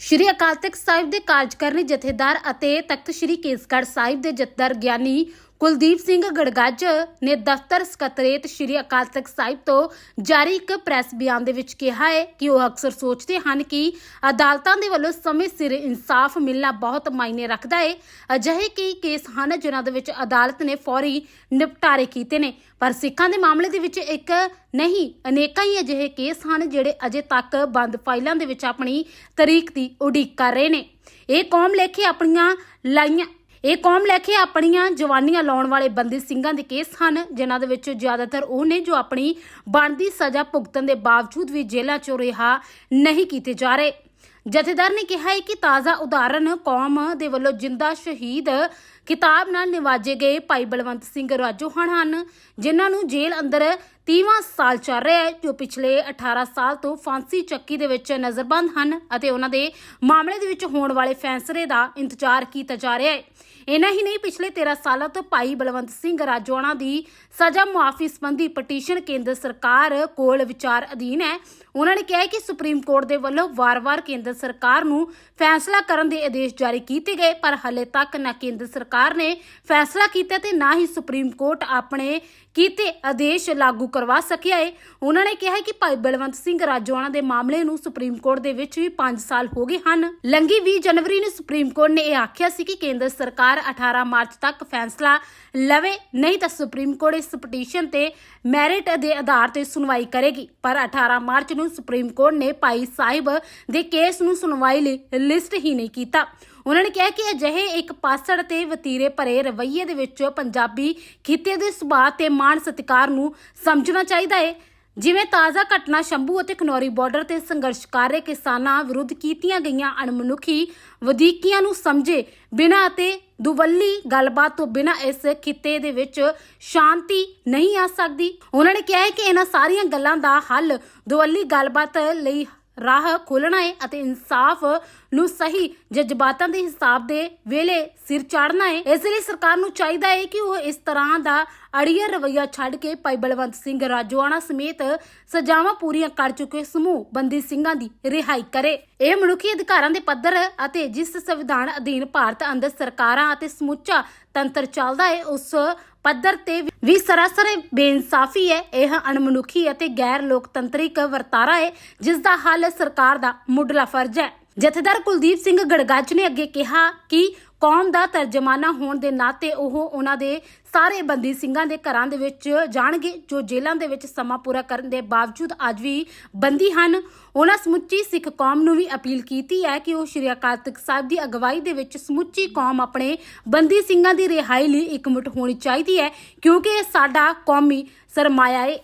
ਸ਼੍ਰੀ ਅਕਾਲ ਤਖਤ ਸਾਹਿਬ ਦੇ ਕਾਰਜਕਾਰਨੀ ਜਥੇਦਾਰ ਅਤੇ ਤਖਤ ਸ਼੍ਰੀ ਕੇਸਗੜ੍ਹ ਸਾਹਿਬ ਦੇ ਜਥੇਦਾਰ ਗਿਆਨੀ ਕੁਲਦੀਪ ਸਿੰਘ ਗੜਗੱਜ ਨੇ ਦਫ਼ਤਰ ਸਕੱਤਰੇਤ ਸ਼੍ਰੀ ਅਕਾਲ ਤਖਤ ਸਾਹਿਬ ਤੋਂ ਜਾਰੀ ਇੱਕ ਪ੍ਰੈਸ ਬਿਆਨ ਦੇ ਵਿੱਚ ਕਿਹਾ ਹੈ ਕਿ ਉਹ ਅਕਸਰ ਸੋਚਦੇ ਹਨ ਕਿ ਅਦਾਲਤਾਂ ਦੇ ਵੱਲੋਂ ਸਮੇਂ ਸਿਰ ਇਨਸਾਫ ਮਿਲਣਾ ਬਹੁਤ ਮਾਇਨੇ ਰੱਖਦਾ ਹੈ। ਅਜਿਹੇ ਕਈ ਕੇਸ ਹਨ ਜਿਨ੍ਹਾਂ ਦੇ ਵਿੱਚ ਅਦਾਲਤ ਨੇ ਫੌਰੀ ਨਿਪਟਾਰੇ ਕੀਤੇ ਨੇ, ਪਰ ਸਿੱਖਾਂ ਦੇ ਮਾਮਲੇ ਦੇ ਵਿੱਚ ਇੱਕ ਨਹੀਂ, ਅਨੇਕਾਂ ਹੀ ਅਜਿਹੇ ਕੇਸ ਹਨ ਜਿਹੜੇ ਅਜੇ ਤੱਕ ਬੰਦ ਫਾਈਲਾਂ ਦੇ ਵਿੱਚ ਆਪਣੀ ਤਰੀਕ ਦੀ ਉਡੀਕ ਕਰ ਰਹੇ ਨੇ। ਇਹ ਕੌਮ ਲੇਖੇ ਆਪਣੀਆਂ ਲਾਈਆਂ ਇਹ ਕੌਮ ਲੈ ਕੇ ਆਪਣੀਆਂ ਜਵਾਨੀਆਂ ਲਾਉਣ ਵਾਲੇ ਬੰਦੀ ਸਿੰਘਾਂ ਦੇ ਕੇਸ ਹਨ, ਜਿਨ੍ਹਾਂ ਦੇ ਵਿੱਚ ਜ਼ਿਆਦਾਤਰ ਉਹ ਨੇ ਜੋ ਆਪਣੀ ਬਣਦੀ ਸਜ਼ਾ ਭੁਗਤਣ ਦੇ ਬਾਵਜੂਦ ਵੀ ਜੇਲ੍ਹਾਂ 'ਚੋਂ ਰਿਹਾ ਨਹੀਂ ਕੀਤੇ ਜਾ ਰਹੇ। ਜਥੇਦਾਰ ਨੇ ਕਿਹਾ ਹੈ ਕਿ ਤਾਜ਼ਾ ਉਦਾਹਰਣ ਕੌਮ ਦੇ ਵੱਲੋਂ ਜਿੰਦਾ ਸ਼ਹੀਦ ਕਿਤਾਬ ਨਾਲ ਨਿਵਾਜੇ ਗਏ ਭਾਈ ਬਲਵੰਤ ਸਿੰਘ ਰਾਜੋਹਣ ਹਨ ਜਿਨ੍ਹਾਂ ਨੂੰ ਜੇਲ੍ਹ ਅੰਦਰ 30ਵਾਂ ਸਾਲ ਚੱਲ ਰਿਹਾ ਹੈ, ਜੋ ਪਿਛਲੇ 18 ਸਾਲ ਤੋਂ ਫਾਂਸੀ ਚੱਕੀ ਦੇ ਵਿੱਚ ਨਜ਼ਰਬੰਦ ਹਨ ਅਤੇ ਉਹਨਾਂ ਦੇ ਮਾਮਲੇ ਦੇ ਵਿੱਚ ਹੋਣ ਵਾਲੇ ਫੈਸਲੇ ਦਾ ਇੰਤਜ਼ਾਰ ਕੀਤਾ ਜਾ ਰਿਹਾ ਹੈ। ਇਨਾ ਹੀ ਨਹੀਂ, ਪਿਛਲੇ 13 ਸਾਲਾਂ ਤੋਂ ਭਾਈ ਬਲਵੰਤ ਸਿੰਘ ਰਾਜੋਆਣਾ ਦੀ ਸਜ਼ਾ ਮੁਆਫੀ ਸੰਬੰਧੀ ਪਟੀਸ਼ਨ ਕੇਂਦਰ ਸਰਕਾਰ ਕੋਲ ਵਿਚਾਰ ਅਧੀਨ ਹੈ। ਉਹਨਾਂ ਨੇ ਕਿਹਾ ਕਿ ਸੁਪਰੀਮ ਕੋਰਟ ਦੇ ਵੱਲੋਂ ਵਾਰ-ਵਾਰ ਕੇਂਦਰ ਸਰਕਾਰ ਨੂੰ ਫੈਸਲਾ ਕਰਨ ਦੇ ਆਦੇਸ਼ ਜਾਰੀ ਕੀਤੇ ਗਏ, ਪਰ ਹਲੇ ਤੱਕ ਨਾ ਕੇਂਦਰ ਸਰਕਾਰ ਨੇ ਫੈਸਲਾ ਕੀਤਾ ਤੇ ਨਾ ਹੀ ਸੁਪਰੀਮ ਕੋਰਟ ਆਪਣੇ ਕੀਤੇ ਆਦੇਸ਼ ਲਾਗੂ ਕਰਵਾ ਸਕਿਆ ਹੈ ਉਹਨਾਂ ਨੇ ਕਿਹਾ ਕਿ ਭਾਈ ਬਲਵੰਤ ਸਿੰਘ ਰਾਜੋਆਣਾ ਦੇ ਮਾਮਲੇ ਨੂੰ ਸੁਪਰੀਮ ਕੋਰਟ ਦੇ ਵਿੱਚ ਵੀ 5 ਸਾਲ ਹੋ ਗਏ ਹਨ। ਲੰਗੀ 20 ਜਨਵਰੀ ਨੂੰ ਸੁਪਰੀਮ ਕੋਰਟ ਨੇ ਇਹ ਆਖਿਆ ਸੀ ਕਿ ਕੇਂਦਰ ਸਰਕਾਰ 18 ਮਾਰਚ ਤੱਕ ਫੈਸਲਾ ਲਵੇ, ਨਹੀਂ ਤਾਂ ਸੁਪਰੀਮ ਕੋਰਟ ਇਸ ਪਟੀਸ਼ਨ ਤੇ ਮੈਰਿਟ ਦੇ ਆਧਾਰ ਤੇ ਸੁਣਵਾਈ ਕਰੇਗੀ। ਪਰ 18 ਮਾਰਚ ਨੂੰ ਸੁਪਰੀਮ ਕੋਰਟ ਨੇ ਭਾਈ ਸਾਹਿਬ ਦੇ ਕੇਸ ਨੂੰ ਸੁਣਵਾਈ ਲਈ ਲਿਸਟ ਹੀ ਨਹੀਂ ਕੀਤਾ। ਉਹਨਾਂ ਨੇ ਕਿਹਾ ਕਿ ਅਜਿਹੇ ਇੱਕ ਪਾਸੜ ਤੇ ਵਤੀਰੇ ਭਰੇ ਰਵੱਈਏ ਦੇ ਵਿੱਚ ਪੰਜਾਬੀ ਖਿੱਤੇ ਦੇ ਸੁਭਾਅ ਤੇ ਮਾਣ ਸਤਿਕਾਰ ਨੂੰ ਸਮਝਣਾ ਚਾਹੀਦਾ ਹੈ ਜਿਵੇਂ ਤਾਜ਼ਾ ਘਟਨਾ ਸ਼ੰਭੂ ਅਤੇ ਖਨੌਰੀ ਬਾਰਡਰ ਤੇ ਸੰਘਰਸ਼ ਕਰ ਰਹੇ ਕਿਸਾਨਾਂ ਵਿਰੁੱਧ ਕੀਤੀਆਂ ਗਈਆਂ ਅਣਮਨੁੱਖੀ ਵਧੀਕੀਆਂ ਨੂੰ ਸਮਝੇ ਬਿਨਾਂ ਅਤੇ ਦੁਵੱਲੀ ਗੱਲਬਾਤ ਤੋਂ ਬਿਨਾਂ ਇਸ ਖਿੱਤੇ ਦੇ ਵਿੱਚ ਸ਼ਾਂਤੀ ਨਹੀਂ ਆ ਸਕਦੀ। ਉਹਨਾਂ ਨੇ ਕਿਹਾ ਹੈ ਕਿ ਇਹਨਾਂ ਸਾਰੀਆਂ ਗੱਲਾਂ ਦਾ ਹੱਲ ਦੁਵੱਲੀ ਗੱਲਬਾਤ ਲਈ ਰਾਹ ਖੋਲਣਾ ਹੈ ਅਤੇ ਇਨਸਾਫ ਨੂੰ ਸਹੀ ਜਜ਼ਬਾਤਾਂ ਦੇ ਹਿਸਾਬ ਦੇ ਵੇਲੇ ਸਿਰ ਚਾੜਨਾ ਹੈ ਇਸ ਲਈ ਸਰਕਾਰ ਨੂੰ ਚਾਹੀਦਾ ਹੈ ਕਿ ਉਹ ਇਸ ਤਰ੍ਹਾਂ ਦਾ ਅੜੀਆ ਰਵਈਆ ਛੱਡ ਕੇ ਭਾਈ ਬਲਵੰਤ ਸਿੰਘ ਰਾਜੋਆਣਾ ਸਮੇਤ ਸਜ਼ਾਵਾਂ ਪੂਰੀਆਂ ਕਰ ਚੁੱਕੇ ਸਮੂਹ ਬੰਦੀ ਸਿੰਘਾਂ ਦੀ ਰਿਹਾਈ ਕਰੇ। ਇਹ ਮਨੁੱਖੀ ਅਧਿਕਾਰਾਂ ਦੇ ਪੱਧਰ ਅਤੇ ਜਿਸ ਸੰਵਿਧਾਨ ਅਧੀਨ ਭਾਰਤ ਅੰਦਰ ਸਰਕਾਰਾਂ ਅਤੇ ਸਮੁੱਚਾ ਤੰਤਰ ਚੱਲਦਾ ਹੈ, ਉਸ ਪੱਧਰ ਤੇ ਵੀ ਸਰਾਸਰ ਬੇਇਨਸਾਫੀ ਹੈ। ਇਹ ਅਣਮਨੁੱਖੀ ਅਤੇ ਗੈਰ ਲੋਕਤੰਤਰਿਕ ਵਰਤਾਰਾ ਹੈ ਜਿਸ ਦਾ ਹੱਲ ਸਰਕਾਰ ਦਾ ਮੁੱਢਲਾ ਫਰਜ਼ ਹੈ। ਜਥੇਦਾਰ ਕੁਲਦੀਪ ਸਿੰਘ ਗੜਗੱਜ ਨੇ ਅੱਗੇ ਕਿਹਾ ਕਿ ਕੌਮ ਦਾ ਤਰਜਮਾਨਾ ਹੋਣ ਦੇ ਨਾਤੇ ਉਹ ਉਹਨਾਂ ਦੇ ਸਾਰੇ ਬੰਦੀ ਸਿੰਘਾਂ ਦੇ ਘਰਾਂ ਦੇ ਵਿੱਚ ਜਾਣਗੇ, ਜੋ ਜੇਲ੍ਹਾਂ ਦੇ ਵਿੱਚ ਸਮਾਂ ਪੂਰਾ ਕਰਨ ਦੇ ਬਾਵਜੂਦ ਅੱਜ ਵੀ ਬੰਦੀ ਹਨ। ਉਹਨਾਂ ਸਮੁੱਚੀ ਸਿੱਖ ਕੌਮ ਨੂੰ ਵੀ ਅਪੀਲ ਕੀਤੀ ਹੈ ਕਿ ਉਹ ਸ਼੍ਰੀ ਅਕਾਲ ਤਖਤ ਸਾਹਿਬ ਦੀ ਅਗਵਾਈ ਦੇ ਵਿੱਚ ਸਮੁੱਚੀ ਕੌਮ ਆਪਣੇ ਬੰਦੀ ਸਿੰਘਾਂ ਦੀ ਰਿਹਾਈ ਲਈ ਇਕਮੁੱਠ ਹੋਣੀ ਚਾਹੀਦੀ ਹੈ, ਕਿਉਂਕਿ ਇਹ ਸਾਡਾ ਕੌਮੀ ਸਰਮਾਇਆ ਹੈ